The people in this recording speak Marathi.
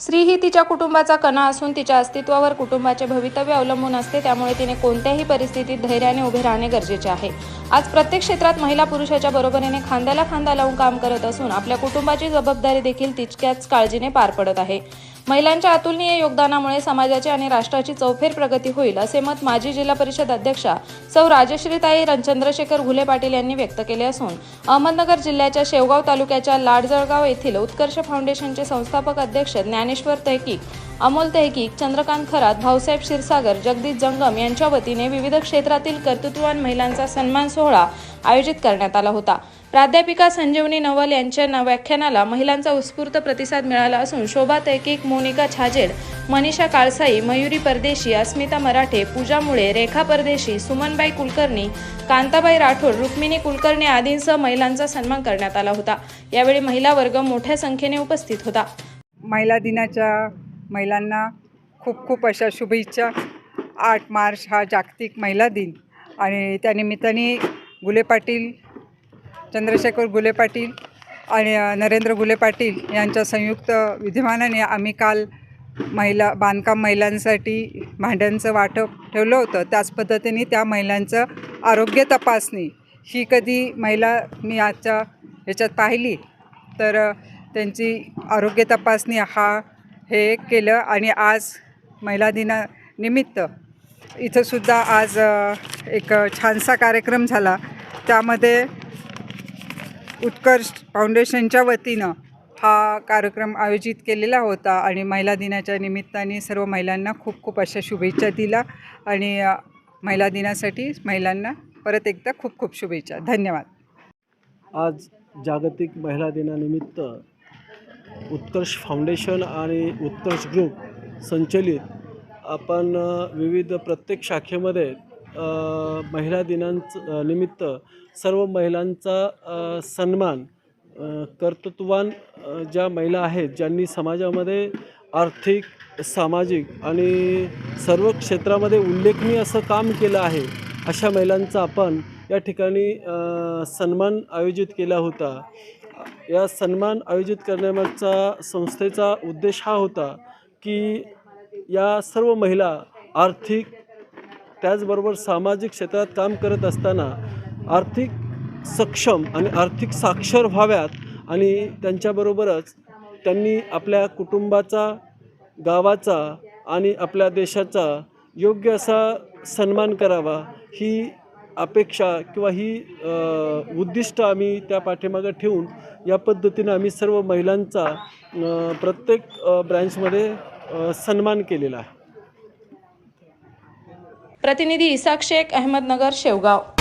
स्त्री ही तिच्या कुटुंबाचा कणा असून तिच्या अस्तित्वावर कुटुंबाचे भवितव्य अवलंबून असते त्यामुळे तिने कोणत्याही परिस्थितीत धैर्याने उभे राहणे गरजेचे आहे. आज प्रत्येक क्षेत्रात महिला पुरुषाच्या बरोबरीने खांद्याला खांदा लावून काम करत असून आपल्या कुटुंबाची जबाबदारी देखील तितक्याच काळजीने पार पडत आहे. महिलांच्या अतुलनीय योगदानामुळे समाजाची आणि राष्ट्राची चौफेर प्रगती होईल असे मत माजी जिल्हा परिषद अध्यक्षा सौ राजश्रीताई रण- चंद्रशेखर घुले पाटील यांनी व्यक्त केले असून अहमदनगर जिल्ह्याच्या शेवगाव तालुक्याच्या लाडजळगाव येथील उत्कर्ष फाउंडेशनचे संस्थापक अध्यक्ष ज्ञानेश्वर तहकीक अमोल तहकीक चंद्रकांत खरात भाऊसाहेब क्षीरसागर जगदीश जंगम यांच्या वतीने विविध क्षेत्रातील कर्तृत्ववान महिलांचा सन्मान सोहळा आयोजित करण्यात आला होता. प्राध्यापिका संजीवनी नवल यांच्या व्याख्यानाला महिलांचा उत्स्फूर्त प्रतिसाद मिळाला असून शोभा तैकिक मोनिका छाजेड मनीषा काळसाई मयुरी परदेशी अस्मिता मराठे पूजा मुळे रेखा परदेशी सुमनबाई कुलकर्णी कांताबाई राठोड रुक्मिणी कुलकर्णी आदींसह महिलांचा सन्मान करण्यात आला होता. यावेळी महिला वर्ग मोठ्या संख्येने उपस्थित होता. महिला दिनाच्या महिलांना खूप खूप अशा शुभेच्छा. आठ मार्च हा जागतिक महिला दिन आणि त्यानिमित्ताने गुले पाटील चंद्रशेखर गुले पाटील आणि नरेंद्र गुले पाटील यांच्या संयुक्त विद्यमानाने आम्ही काल महिला बांधकाम महिलांसाठी भांड्यांचं वाटप ठेवलं होतं. त्याच पद्धतीने त्या महिलांचं आरोग्य तपासणी ही कधी महिला मी आजच्या ह्याच्यात पाहिली तर त्यांची आरोग्य तपासणी हा हे केलं आणि आज महिला दिनानिमित्त इथंसुद्धा आज एक छानसा कार्यक्रम झाला. त्यामध्ये उत्कर्ष फाउंडेशनच्या वतीनं हा कार्यक्रम आयोजित केलेला होता आणि महिला दिनाच्या निमित्ताने सर्व महिलांना खूप खूप अशा शुभेच्छा दिला आणि महिला दिनासाठी महिलांना परत एकदा खूप खूप शुभेच्छा. धन्यवाद. आज जागतिक महिला दिनानिमित्त उत्कर्ष फाउंडेशन आणि उत्कर्ष ग्रुप संचलित आपण विविध प्रत्येक शाखेमध्ये महिला दिनांच निमित्त सर्व महिलांचा सन्मान कर्तृत्वान कर्तृत्ववान ज्या महिला आहेत ज्यांनी समाजामध्ये आर्थिक सामाजिक आणि सर्व क्षेत्रामध्ये उल्लेखनीय असं काम केलं आहे अशा महिलांचा आपण या ठिकाणी सन्मान आयोजित केला होता. या सन्मान आयोजित करण्यामागचा संस्थेचा उद्देश हा होता की या सर्व महिला आर्थिक त्याचबरोबर सामाजिक क्षेत्रात काम करत असताना आर्थिक सक्षम आणि आर्थिक साक्षर व्हाव्यात आणि त्यांच्याबरोबरच त्यांनी आपल्या कुटुंबाचा गावाचा आणि आपल्या देशाचा योग्य असा सन्मान करावा ही अपेक्षा किंवा ही उद्दिष्ट आम्ही त्या पाठीमागं ठेवून या पद्धतीनं आम्ही सर्व महिलांचा प्रत्येक ब्रँचमध्ये सन्मान केलेला आहे. प्रतिनिधी इसाक शेख अहमदनगर शेवगाव.